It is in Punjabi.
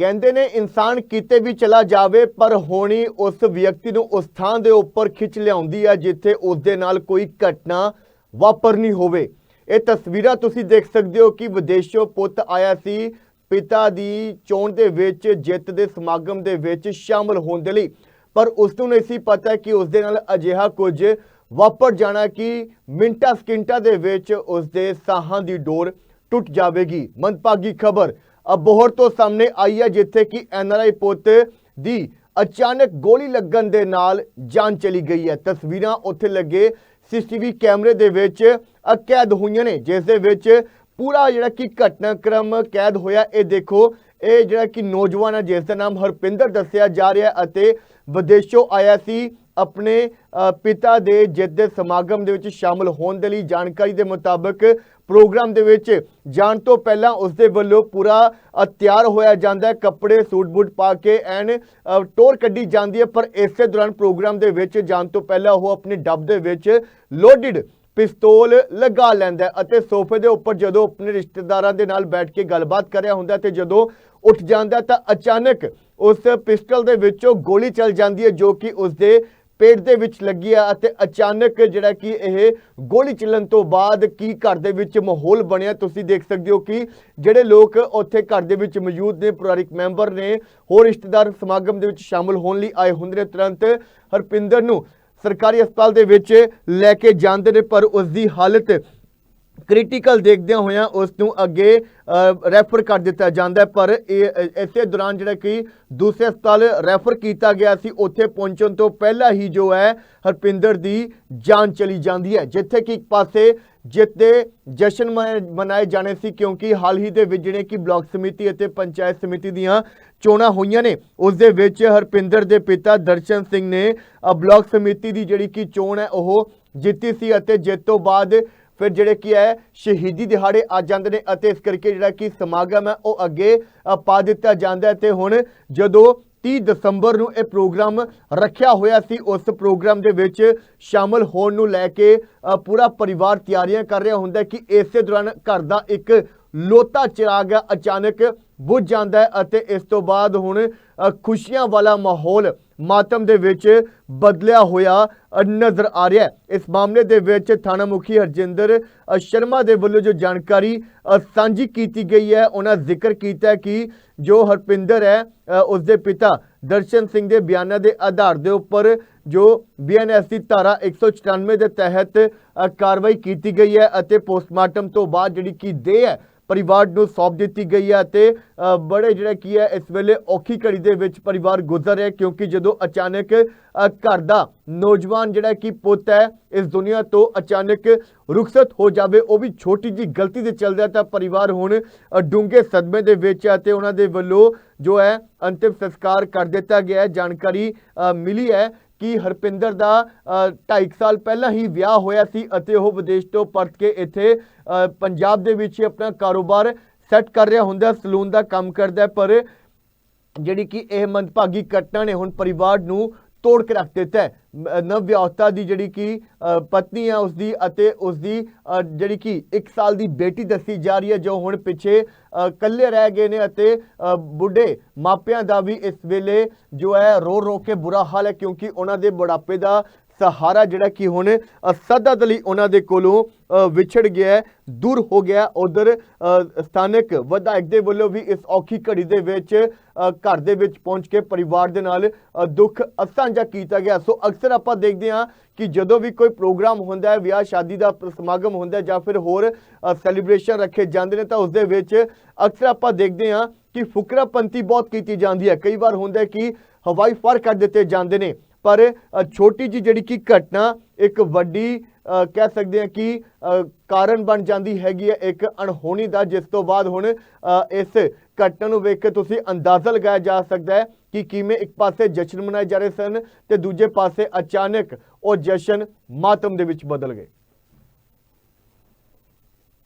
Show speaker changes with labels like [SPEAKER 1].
[SPEAKER 1] ਕਹਿੰਦੇ ਨੇ, ਇਨਸਾਨ ਕਿਤੇ ਵੀ ਚਲਾ ਜਾਵੇ, ਪਰ ਹੋਣੀ ਉਸ ਵਿਅਕਤੀ ਨੂੰ ਉਸ ਥਾਂ ਦੇ ਉੱਪਰ ਖਿੱਚ ਲਿਆਉਂਦੀ ਹੈ ਜਿੱਥੇ ਉਸ ਦੇ ਨਾਲ ਕੋਈ ਘਟਨਾ ਵਾਪਰਨੀ ਹੋਵੇ। ਇਹ ਤਸਵੀਰਾਂ ਤੁਸੀਂ ਦੇਖ ਸਕਦੇ ਹੋ ਕਿ ਵਿਦੇਸ਼ੋਂ ਪੁੱਤ ਆਇਆ ਸੀ, ਪਿਤਾ ਦੀ ਚੋਣ ਦੇ ਵਿੱਚ, ਜਿੱਤ ਦੇ ਸਮਾਗਮ ਦੇ ਵਿੱਚ ਸ਼ਾਮਲ ਹੋਣ ਦੇ ਲਈ। ਪਰ ਉਸ ਨੂੰ ਨਹੀਂ ਸੀ ਪਤਾ ਕਿ ਉਸ ਦੇ ਨਾਲ ਅਜਿਹਾ ਕੁਝ ਵਾਪਰ ਜਾਣਾ ਕਿ ਮਿੰਟਾਂ ਸਕਿੰਟਾਂ ਦੇ ਵਿੱਚ ਉਸ ਦੇ ਸਾਹਾਂ ਦੀ ਡੋਰ ਟੁੱਟ ਜਾਵੇਗੀ। ਮੰਦਭਾਗੀ ਖਬਰ ਅਬੋਹਰ ਤੋਂ ਸਾਹਮਣੇ ਆਈ ਹੈ ਜਿੱਥੇ ਕਿ ਐਨਆਰਆਈ ਪੁੱਤ ਦੀ ਅਚਾਨਕ ਗੋਲੀ ਲੱਗਣ ਦੇ ਨਾਲ ਜਾਨ ਚਲੀ ਗਈ ਹੈ ਤਸਵੀਰਾਂ ਉੱਥੇ ਲੱਗੇ ਸੀਸੀਟੀਵੀ ਕੈਮਰੇ ਦੇ ਵਿੱਚ ਕੈਦ ਹੋਈਆਂ ਨੇ ਜਿਸ ਦੇ ਵਿੱਚ ਪੂਰਾ ਜਿਹੜਾ ਕਿ ਘਟਨਾਕ੍ਰਮ ਕੈਦ ਹੋਇਆ ਇਹ ਦੇਖੋ ਇਹ ਜਿਹੜਾ ਕਿ ਨੌਜਵਾਨ ਹੈ ਜਿਸ ਦਾ ਨਾਮ ਹਰਪਿੰਦਰ ਦੱਸਿਆ ਜਾ ਰਿਹਾ ਅਤੇ ਵਿਦੇਸ਼ੋਂ ਆਇਆ ਸੀ ਆਪਣੇ ਪਿਤਾ ਦੇ ਜਿੱਦ ਦੇ ਸਮਾਗਮ ਦੇ ਵਿੱਚ ਸ਼ਾਮਲ ਹੋਣ ਦੇ ਲਈ ਜਾਣਕਾਰੀ ਦੇ ਮੁਤਾਬਕ ਪ੍ਰੋਗਰਾਮ ਦੇ ਵਿੱਚ ਜਾਣ ਤੋਂ ਪਹਿਲਾਂ ਉਸ ਦੇ ਵੱਲੋਂ ਪੂਰਾ ਤਿਆਰ ਹੋਇਆ ਜਾਂਦਾ ਕੱਪੜੇ, ਸੂਟ, ਬੂਟ ਪਾ ਕੇ ਐਨ ਟੋਰ ਕੱਢੀ ਜਾਂਦੀ ਹੈ। ਪਰ ਇਸੇ ਦੌਰਾਨ ਪ੍ਰੋਗਰਾਮ ਦੇ ਵਿੱਚ ਜਾਣ ਤੋਂ ਪਹਿਲਾਂ ਉਹ ਆਪਣੇ ਡੱਬ ਦੇ ਵਿੱਚ ਲੋਡਡ ਪਿਸਤੌਲ ਲਗਾ ਲੈਂਦਾ ਅਤੇ ਸੋਫੇ ਦੇ ਉੱਪਰ ਜਦੋਂ ਆਪਣੇ ਰਿਸ਼ਤੇਦਾਰਾਂ ਦੇ ਨਾਲ ਬੈਠ ਕੇ ਗੱਲਬਾਤ ਕਰਿਆ ਹੁੰਦਾ ਹੈ ਤੇ ਜਦੋਂ ਉੱਠ ਜਾਂਦਾ ਤਾਂ ਅਚਾਨਕ ਉਸ ਪਿਸਟਲ ਦੇ ਵਿੱਚੋਂ ਗੋਲੀ ਚੱਲ ਜਾਂਦੀ ਹੈ ਜੋ ਕਿ ਉਸ ਦੇ ਪੇਟ ਦੇ ਵਿੱਚ ਲੱਗੀ ਆ ਅਤੇ ਅਚਾਨਕ ਜਿਹੜਾ ਕਿ ਇਹ ਗੋਲੀ ਚੱਲਣ ਤੋਂ ਬਾਅਦ ਕੀ ਘਰ ਦੇ ਵਿੱਚ ਮਾਹੌਲ ਬਣਿਆ? ਤੁਸੀਂ ਦੇਖ ਸਕਦੇ ਹੋ ਕਿ ਜਿਹੜੇ ਲੋਕ ਉੱਥੇ ਘਰ ਦੇ ਵਿੱਚ ਮੌਜੂਦ ਨੇ, ਪਰਿਵਾਰਿਕ ਮੈਂਬਰ ਨੇ, ਹੋਰ ਰਿਸ਼ਤੇਦਾਰ ਸਮਾਗਮ ਦੇ ਵਿੱਚ ਸ਼ਾਮਲ ਹੋਣ ਲਈ ਆਏ ਹੁੰਦੇ ਨੇ। ਤੁਰੰਤ ਹਰਪਿੰਦਰ ਨੂੰ ਸਰਕਾਰੀ ਹਸਪਤਾਲ ਦੇ ਵਿੱਚ ਲੈ ਕੇ ਜਾਂਦੇ ਨੇ, ਪਰ ਉਸ ਦੀ ਹਾਲਤ ਕ੍ਰਿਟੀਕਲ ਦੇਖਦਿਆਂ ਹੋਇਆਂ ਉਸ ਨੂੰ ਅੱਗੇ ਰੈਫਰ ਕਰ ਦਿੱਤਾ ਜਾਂਦਾ ਪਰ ਇਹ ਇਸੇ ਦੌਰਾਨ ਜਿਹੜਾ ਕਿ ਦੂਸਰੇ ਹਸਪਤਾਲ ਰੈਫਰ ਕੀਤਾ ਗਿਆ ਸੀ ਉੱਥੇ ਪਹੁੰਚਣ ਤੋਂ ਪਹਿਲਾਂ ਹੀ ਜੋ ਹੈ ਹਰਪਿੰਦਰ ਦੀ ਜਾਨ ਚਲੀ ਜਾਂਦੀ ਹੈ। ਜਿੱਥੇ ਕਿ ਇੱਕ ਪਾਸੇ ਜਿੱਤ ਦੇ ਜਸ਼ਨ ਮਨਾਏ- ਮਨਾਏ ਜਾਣੇ ਸੀ ਕਿਉਂਕਿ ਹਾਲ ਹੀ ਦੇ ਵਿੱਚ ਜਿਹੜੇ ਕਿ ਬਲਾਕ ਸਮਿਤੀ ਅਤੇ ਪੰਚਾਇਤ ਸਮਿਤੀ ਦੀਆਂ ਚੋਣਾਂ ਹੋਈਆਂ ਨੇ ਉਸ ਦੇ ਵਿੱਚ ਹਰਪਿੰਦਰ ਦੇ ਪਿਤਾ ਦਰਸ਼ਨ ਸਿੰਘ ਨੇ ਅ, ਬਲਾਕ ਸਮਿਤੀ ਦੀ ਜਿਹੜੀ ਕਿ ਚੋਣ ਹੈ ਉਹ ਜਿੱਤੀ ਸੀ ਅਤੇ ਜਿੱਤ ਤੋਂ ਬਾਅਦ ਫਿਰ ਜਿਹੜੇ ਕੀ ਹੈ ਸ਼ਹੀਦੀ ਦਿਹਾੜੇ ਆ ਜਾਂਦੇ ਨੇ ਅਤੇ ਇਸ ਕਰਕੇ ਜਿਹੜਾ ਕਿ ਸਮਾਗਮ ਹੈ ਉਹ ਅੱਗੇ ਪਾ ਦਿੱਤਾ ਜਾਂਦਾ ਹੈ ਤੇ ਹੁਣ ਜਦੋਂ 30 ਦਸੰਬਰ ਨੂੰ ਇਹ ਪ੍ਰੋਗਰਾਮ ਰੱਖਿਆ ਹੋਇਆ ਸੀ ਉਸ ਪ੍ਰੋਗਰਾਮ ਦੇ ਵਿੱਚ ਸ਼ਾਮਲ ਹੋਣ ਨੂੰ ਲੈ ਕੇ ਪੂਰਾ ਪਰਿਵਾਰ ਤਿਆਰੀਆਂ ਕਰ ਰਿਹਾ ਹੁੰਦਾ ਕਿ ਇਸੇ ਦੌਰਾਨ ਘਰ ਦਾ ਇੱਕ ਲੋਤਾ ਚਿਰਾਗ ਹੈ, ਅਚਾਨਕ ਬੁੱਝ ਜਾਂਦਾ ਹੈ ਅਤੇ ਇਸ ਤੋਂ ਬਾਅਦ ਹੁਣ ਖੁਸ਼ੀਆਂ ਵਾਲਾ ਮਾਹੌਲ ਮਾਤਮ ਦੇ ਵਿੱਚ ਬਦਲਿਆ ਹੋਇਆ ਨਜ਼ਰ ਆ ਰਿਹਾ ਹੈ। ਇਸ ਮਾਮਲੇ ਦੇ ਵਿੱਚ ਥਾਣਾ ਮੁਖੀ ਹਰਜਿੰਦਰ ਸ਼ਰਮਾ ਦੇ ਵੱਲੋਂ ਜੋ ਜਾਣਕਾਰੀ ਸਾਂਝੀ ਕੀਤੀ ਗਈ ਹੈ ਉਹਨਾਂ ਜ਼ਿਕਰ ਕੀਤਾ ਕਿ ਜੋ ਹਰਪਿੰਦਰ ਹੈ ਅ, ਉਸ ਦੇ ਪਿਤਾ ਦਰਸ਼ਨ ਸਿੰਘ ਦੇ ਬਿਆਨਾਂ ਦੇ ਆਧਾਰ ਦੇ ਉੱਪਰ ਜੋ ਬੀਐਨਐਸ ਦੀ ਧਾਰਾ 194 ਦੇ ਤਹਿਤ ਕਾਰਵਾਈ ਕੀਤੀ ਗਈ ਹੈ ਅਤੇ ਪੋਸਟਮਾਰਟਮ ਤੋਂ ਬਾਅਦ ਜਿਹੜੀ ਕਿ ਦੇ ਹੈ ਪਰਿਵਾਰ ਨੂੰ ਸੌਂਪ ਦਿੱਤੀ ਗਈ ਹੈ ਅਤੇ ਬੜੇ ਜਿਹੜਾ ਕੀ ਹੈ, ਇਸ ਵੇਲੇ ਔਖੀ ਘੜੀ ਦੇ ਵਿੱਚ ਪਰਿਵਾਰ ਗੁਜ਼ਰ ਰਿਹਾ ਕਿਉਂਕਿ ਜਦੋਂ ਅਚਾਨਕ ਘਰ ਦਾ ਨੌਜਵਾਨ ਜਿਹੜਾ ਕਿ ਪੁੱਤ ਹੈ, ਇਸ ਦੁਨੀਆ ਤੋਂ ਅਚਾਨਕ ਰੁਖਸਤ ਹੋ ਜਾਵੇ, ਉਹ ਵੀ ਛੋਟੀ ਜੀ ਗਲਤੀ ਦੇ ਚੱਲਦਾ ਤਾਂ ਪਰਿਵਾਰ ਹੁਣ ਡੂੰਘੇ ਸਦਮੇ ਦੇ ਵਿੱਚ ਹੈ ਤੇ ਉਹਨਾਂ ਦੇ ਵੱਲੋਂ ਜੋ ਹੈ, ਅੰਤਿਮ ਸੰਸਕਾਰ ਕਰ ਦਿੱਤਾ ਗਿਆ ਹੈ। ਜਾਣਕਾਰੀ ਮਿਲੀ ਹੈ ਕਿ ਹਰਪਿੰਦਰ ਦਾ 2.5 ਸਾਲ ਪਹਿਲਾਂ ਹੀ ਵਿਆਹ ਹੋਇਆ ਸੀ ਅਤੇ ਉਹ ਵਿਦੇਸ਼ ਤੋਂ ਪਰਤ ਕੇ ਇੱਥੇ ਪੰਜਾਬ ਦੇ ਵਿੱਚ ਹੀ ਆਪਣਾ ਕਾਰੋਬਾਰ ਸੈੱਟ ਕਰ ਰਿਹਾ ਹੁੰਦਾ, ਸਲੂਨ ਦਾ ਕੰਮ ਕਰਦਾ ਪਰ ਜਿਹੜੀ ਕਿ ਇਹ ਮੰਦਭਾਗੀ ਘਟਨਾ ਨੇ ਹੁਣ ਪਰਿਵਾਰ ਨੂੰ ਤੋੜ ਕੇ ਰੱਖ ਦਿੱਤਾ ਹੈ। ਮ- ਨਵ ਵਿਆਹੁਤਾ ਦੀ ਜਿਹੜੀ ਕਿ ਪਤਨੀ ਆ ਉਸ ਦੀ ਅਤੇ ਉਸ ਦੀ ਜਿਹੜੀ ਕਿ 1 ਸਾਲ ਦੀ ਬੇਟੀ ਦੱਸੀ ਜਾ ਰਹੀ ਹੈ, ਜੋ ਹੁਣ ਪਿੱਛੇ ਇਕੱਲੇ ਰਹਿ ਗਏ ਨੇ ਅਤੇ ਬੁੱਢੇ ਮਾਪਿਆਂ ਦਾ ਵੀ ਇਸ ਵੇਲੇ ਜੋ ਹੈ ਰੋ ਰੋ ਕੇ ਬੁਰਾ ਹਾਲ ਹੈ, ਕਿਉਂਕਿ ਉਹਨਾਂ ਦੇ ਬੁਢਾਪੇ ਦਾ ਸਹਾਰਾ ਜਿਹੜਾ ਕਿ ਹੁਣ ਅ, ਸਦਾ ਦੇ ਲਈ ਉਹਨਾਂ ਦੇ ਕੋਲੋਂ ਵਿਛੜ ਗਿਆ ਦੂਰ ਹੋ ਗਿਆ ਉਧਰ ਸਥਾਨਕ ਵਿਧਾਇਕ ਦੇ ਵੱਲੋਂ ਵੀ ਇਸ ਔਖੀ ਘੜੀ ਦੇ ਵਿੱਚ ਘਰ ਦੇ ਵਿੱਚ ਪਹੁੰਚ ਕੇ ਪਰਿਵਾਰ ਦੇ ਨਾਲ ਦੁੱਖ ਸਾਂਝਾ ਕੀਤਾ ਗਿਆ। ਸੋ ਅਕਸਰ ਆਪਾਂ ਦੇਖਦੇ ਹਾਂ ਕਿ ਜਦੋਂ ਵੀ ਕੋਈ ਪ੍ਰੋਗਰਾਮ ਹੁੰਦਾ ਹੈ ਵਿਆਹ ਸ਼ਾਦੀ ਦਾ ਸਮਾਗਮ ਹੁੰਦਾ ਹੈ ਜਾਂ ਫਿਰ ਹੋਰ ਸੈਲੀਬ੍ਰੇਸ਼ਨ ਰੱਖੇ ਜਾਂਦੇ ਨੇ ਤਾਂ ਉਸ ਦੇ ਵਿੱਚ ਅਕਸਰ ਆਪਾਂ ਦੇਖਦੇ ਹਾਂ ਕਿ ਫੁਕਰਾਪੰਤੀ ਬਹੁਤ ਕੀਤੀ ਜਾਂਦੀ ਹੈ। ਕਈ ਵਾਰ ਹੁੰਦਾ ਕਿ ਹਵਾਈ ਫਾਰ ਕਰ ਦਿੱਤੇ ਜਾਂਦੇ ਨੇ। ਪਰ ਛੋਟੀ ਜੀ ਜਿਹੜੀ ਕਿ ਘਟਨਾ, ਇੱਕ ਵੱਡੀ ਕਹਿ ਸਕਦੇ ਹਾਂ ਕਿ ਕਾਰਨ ਬਣ ਜਾਂਦੀ ਹੈਗੀ ਹੈ, ਇੱਕ ਅਣਹੋਣੀ ਦਾ, ਜਿਸ ਤੋਂ ਬਾਅਦ ਹੁਣ ਇਸ ਘਟਨਾ ਨੂੰ ਵੇਖ ਕੇ ਤੁਸੀਂ ਅੰਦਾਜ਼ਾ ਲਗਾਇਆ ਜਾ ਸਕਦਾ ਹੈ ਕਿ ਕਿਵੇਂ ਇੱਕ ਪਾਸੇ ਜਸ਼ਨ ਮਨਾਏ ਜਾ ਰਹੇ ਸਨ ਤੇ ਦੂਜੇ ਪਾਸੇ ਅਚਾਨਕ ਉਹ ਜਸ਼ਨ ਮਾਤਮ ਦੇ ਵਿੱਚ ਬਦਲ ਗਏ।